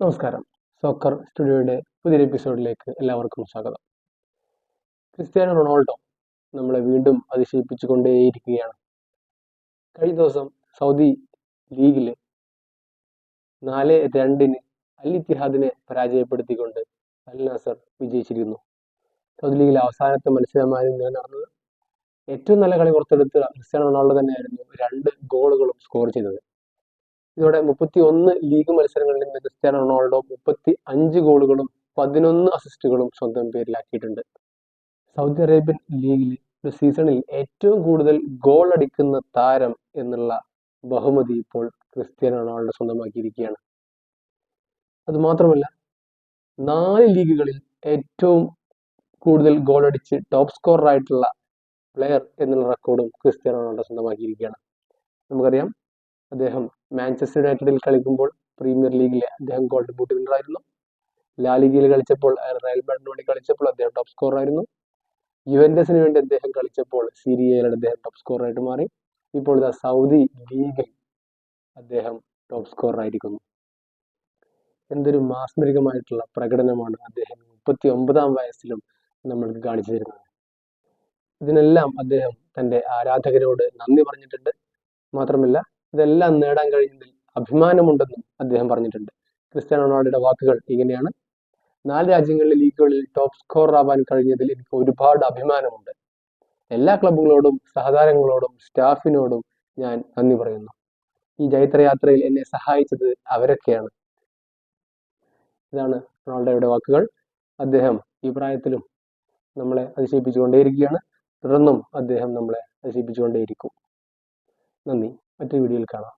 നമസ്കാരം. സോക്കർ സ്റ്റുഡിയോയുടെ പുതിയൊരു എപ്പിസോഡിലേക്ക് എല്ലാവർക്കും സ്വാഗതം. ക്രിസ്ത്യാനോ റൊണാൾഡോ നമ്മളെ വീണ്ടും അതിശയിപ്പിച്ചുകൊണ്ടേയിരിക്കുകയാണ്. കഴിഞ്ഞ ദിവസം സൗദി ലീഗിൽ നാല് രണ്ടിന് അൽ ഇത്തിഹാദിനെ പരാജയപ്പെടുത്തിക്കൊണ്ട് അൽ നാസർ വിജയിച്ചിരുന്നു സൗദി ലീഗിലെ അവസാനത്തെ മത്സരമായിരുന്നു നടന്നത്. ഏറ്റവും നല്ല കളി പുറത്തെടുത്ത ക്രിസ്ത്യാനോ റൊണാൾഡോ തന്നെയായിരുന്നു രണ്ട് ഗോളുകളും സ്കോർ ചെയ്തത്. ഇതോടെ മുപ്പത്തി ഒന്ന് ലീഗ് മത്സരങ്ങളിൽ ക്രിസ്ത്യാനോ റൊണാൾഡോ മുപ്പത്തി അഞ്ച് ഗോളുകളും പതിനൊന്ന് അസിസ്റ്റുകളും സ്വന്തം പേരിലാക്കിയിട്ടുണ്ട്. സൗദി അറേബ്യൻ ലീഗിൽ ഒരു സീസണിൽ ഏറ്റവും കൂടുതൽ ഗോൾ അടിക്കുന്ന താരം എന്നുള്ള ബഹുമതി ഇപ്പോൾ ക്രിസ്ത്യാനോ റൊണാൾഡോ സ്വന്തമാക്കിയിരിക്കുകയാണ്. അതുമാത്രമല്ല നാല് ലീഗുകളിൽ ഏറ്റവും കൂടുതൽ ഗോൾ അടിച്ച് ടോപ്പ് സ്കോറർ ആയിട്ടുള്ള പ്ലെയർ എന്നുള്ള റെക്കോർഡും ക്രിസ്ത്യാനോ റൊണാൾഡോ സ്വന്തമാക്കിയിരിക്കുകയാണ്. നമുക്കറിയാം അദ്ദേഹം മാഞ്ചസ്റ്റർ യുണൈറ്റഡിൽ കളിക്കുമ്പോൾ പ്രീമിയർ ലീഗിലെ അദ്ദേഹം ഗോൾഡ് ബൂട്ട് വിന്നർ ആയിരുന്നു ലാലിഗയിൽ കളിച്ചപ്പോൾ റയൽ മാഡ്രിഡിന് വേണ്ടി കളിച്ചപ്പോൾ അദ്ദേഹം ടോപ്പ് സ്കോർ ആയിരുന്നു. യുവൻഡസിന് വേണ്ടി അദ്ദേഹം കളിച്ചപ്പോൾ സീരിയയിൽ അദ്ദേഹം ടോപ്പ് സ്കോർ ആയിട്ട് മാറി. ഇപ്പോൾ ഇതാ സൗദി ലീഗിൽ അദ്ദേഹം ടോപ്പ് സ്കോർ ആയിരിക്കുന്നു. എന്തൊരു മാസ്മരികമായിട്ടുള്ള പ്രകടനമാണ് അദ്ദേഹം മുപ്പത്തി ഒമ്പതാം വയസ്സിലും നമ്മൾക്ക് കാണിച്ചു തരുന്നത്. ഇതിനെല്ലാം അദ്ദേഹം തന്റെ ആരാധകരോട് നന്ദി പറഞ്ഞിട്ടുണ്ട്. മാത്രമല്ല ഇതെല്ലാം നേടാൻ കഴിഞ്ഞതിൽ അഭിമാനമുണ്ടെന്നും അദ്ദേഹം പറഞ്ഞിട്ടുണ്ട്. ക്രിസ്ത്യാനോ റൊണാൾഡോയുടെ വാക്കുകൾ ഇങ്ങനെയാണ്. നാല് രാജ്യങ്ങളിലെ ലീഗുകളിൽ ടോപ്പ് സ്കോർ ആവാൻ കഴിഞ്ഞതിൽ എനിക്ക് ഒരുപാട് അഭിമാനമുണ്ട്. എല്ലാ ക്ലബുകളോടും സഹതാരങ്ങളോടും സ്റ്റാഫിനോടും ഞാൻ നന്ദി പറയുന്നു. ഈ ജൈത്രയാത്രയിൽ എന്നെ സഹായിച്ചത് അവരൊക്കെയാണ്. ഇതാണ് റൊണാൾഡോയുടെ വാക്കുകൾ. അദ്ദേഹം ഈ പ്രായത്തിലും നമ്മളെ അതിശയിപ്പിച്ചുകൊണ്ടേയിരിക്കുകയാണ്. തുടർന്നും അദ്ദേഹം നമ്മളെ അതിശയിപ്പിച്ചുകൊണ്ടേയിരിക്കും. നന്ദി. മറ്റൊരു വീഡിയോയിൽ കാണാം.